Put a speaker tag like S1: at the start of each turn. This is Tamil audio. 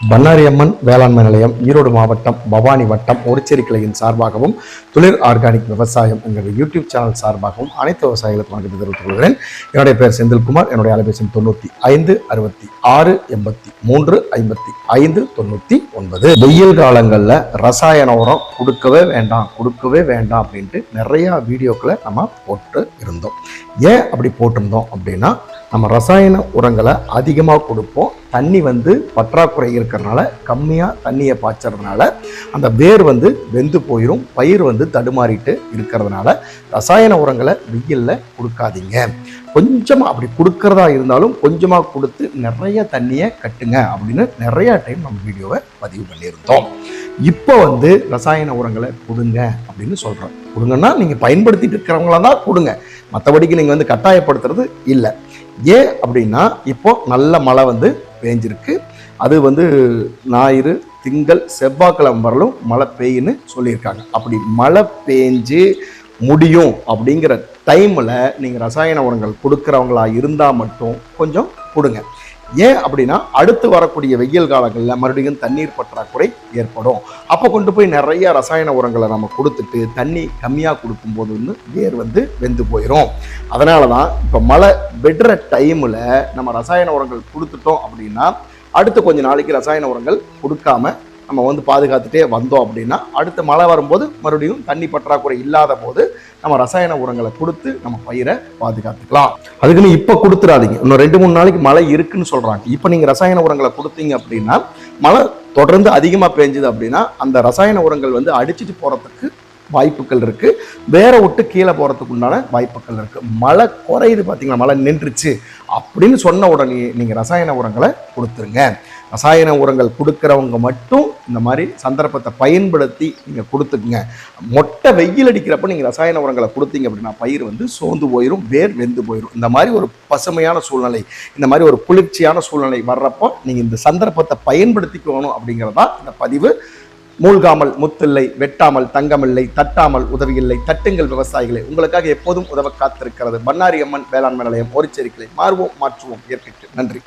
S1: பண்ணாரி அம்மன் வேளாண்மை நிலையம் ஈரோடு மாவட்டம் பவானி வட்டம் ஒருச்சேரி கிளையின் சார்பாகவும் துளிர் ஆர்கானிக் விவசாயம் என்கிற யூடியூப் சேனல் சார்பாகவும் அனைத்து விவசாயிகளுக்கும் வணக்கத்தை தெரிவித்துக் கொள்கிறேன். என்னுடைய பெயர் செந்தில்குமார் என்னுடைய அலைபேசி தொண்ணூற்றி ஐந்து அறுபத்தி ஆறு எண்பத்தி மூன்று ஐம்பத்தி ஐந்து தொண்ணூற்றி ஒன்பது. வெயில் காலங்களில் ரசாயன உரம் கொடுக்கவே வேண்டாம் கொடுக்கவே வேண்டாம் அப்படின்ட்டு நிறையா வீடியோக்களை நம்ம போட்டு இருந்தோம். ஏன் அப்படி போட்டிருந்தோம் அப்படின்னா நம்ம ரசாயன உரங்களை அதிகமாக கொடுப்போம். தண்ணி வந்து பற்றாக்குறை இருக்கிறனால கம்மியாக தண்ணியை பாய்ச்சறதுனால அந்த வேர் வந்து வெந்து போயிடும் பயிர் வந்து தடுமாறிட்டு இருக்கிறதுனால ரசாயன உரங்களை வெயிலில் கொடுக்காதீங்க. கொஞ்சமாக அப்படி கொடுக்கறதா இருந்தாலும் கொஞ்சமாக கொடுத்து நிறைய தண்ணியை கட்டுங்க அப்படின்னு நிறைய டைம் நம்ம வீடியோவை பதிவு பண்ணியிருந்தோம். இப்போ வந்து ரசாயன உரங்களை கொடுங்க அப்படின்னு சொல்கிறோம் கொடுங்கன்னா நீங்கள் பயன்படுத்திட்டு இருக்கிறவங்களா தான் கொடுங்க. மற்றபடிக்கு நீங்கள் வந்து கட்டாயப்படுத்துறது இல்லை. ஏன் அப்படின்னா இப்போ நல்ல மழை வந்து பேஞ்சிருக்கு. அது வந்து ஞாயிறு திங்கள் செவ்வாய்க்கிழமை வரலும் மழை பெய்யுன்னு சொல்லியிருக்காங்க. அப்படி மழை பெஞ்சு முடியும் அப்படிங்கிற டைமில் நீங்கள் ரசாயன உரங்கள் கொடுக்குறவங்களா இருந்தால் மட்டும் கொஞ்சம் கொடுங்க. ஏன் அப்படின்னா அடுத்து வரக்கூடிய வெயில் காலங்களில் மறுபடியும் தண்ணீர் பற்றாக்குறை ஏற்படும். அப்போ கொண்டு போய் நிறைய ரசாயன உரங்களை நம்ம கொடுத்துட்டு தண்ணி கம்மியாக கொடுக்கும்போது வந்து வேர் வந்து வெந்து போயிடும் அதனால தான் இப்போ மழை விடுற டைமில் நம்ம ரசாயன உரங்கள் கொடுத்துட்டோம் அப்படின்னா அடுத்து கொஞ்ச நாளைக்கு ரசாயன உரங்கள் கொடுக்காம நம்ம வந்து பாதுகாத்துட்டே வந்தோம் அப்படின்னா அடுத்த மழை வரும்போது மறுபடியும் தண்ணி பற்றாக்குறை இல்லாத போது நம்ம ரசாயன உரங்களை கொடுத்து நம்ம பயிரை பாதுகாத்துக்கலாம். அதுக்குன்னு இப்போ கொடுத்துடாதீங்க இன்னும் ரெண்டு மூணு நாளைக்கு மழை இருக்குன்னு சொல்கிறாங்க இப்போ நீங்கள் ரசாயன உரங்களை கொடுத்தீங்க அப்படின்னா மழை தொடர்ந்து அதிகமாக பெஞ்சுது அப்படின்னா அந்த ரசாயன உரங்கள் வந்து அடிச்சிட்டு போகிறதுக்கு வாய்ப்புகள் இருக்குது வேற விட்டு கீழே போகிறதுக்கு உண்டான வாய்ப்புகள் இருக்குது மழை குறையுது பார்த்தீங்களா மழை நின்றுச்சு. அப்படின்னு சொன்ன உடனே நீங்கள் ரசாயன உரங்களை கொடுத்துருங்க. ரசாயன உரங்கள் கொடுக்குறவங்க மட்டும் இந்த மாதிரி சந்தர்ப்பத்தை பயன்படுத்தி நீங்கள் கொடுத்துக்குங்க. மொட்டை வெயில் அடிக்கிறப்ப நீங்கள் ரசாயன உரங்களை கொடுத்தீங்க அப்படின்னா பயிர் வந்து சோர்ந்து போயிடும் வேர் வெந்து போயிடும் இந்த மாதிரி ஒரு பசுமையான சூழ்நிலை இந்த மாதிரி ஒரு குளிர்ச்சியான சூழ்நிலை வர்றப்போ நீங்கள் இந்த சந்தர்ப்பத்தை பயன்படுத்திக்கணும் அப்படிங்கிறதா இந்த பதிவு. மூழ்காமல் முத்தில்லை வெட்டாமல் தங்கமில்லை தட்டாமல் உதவியில்லை தட்டுங்கள் விவசாயிகளை. உங்களுக்காக எப்போதும் உதவ காத்திருக்கிறது. பன்னாரி அம்மன் வேளாண்மை நிலையம் ஒரு மாறுவோம் மாற்றுவோம். இயற்கைக்கு நன்றி.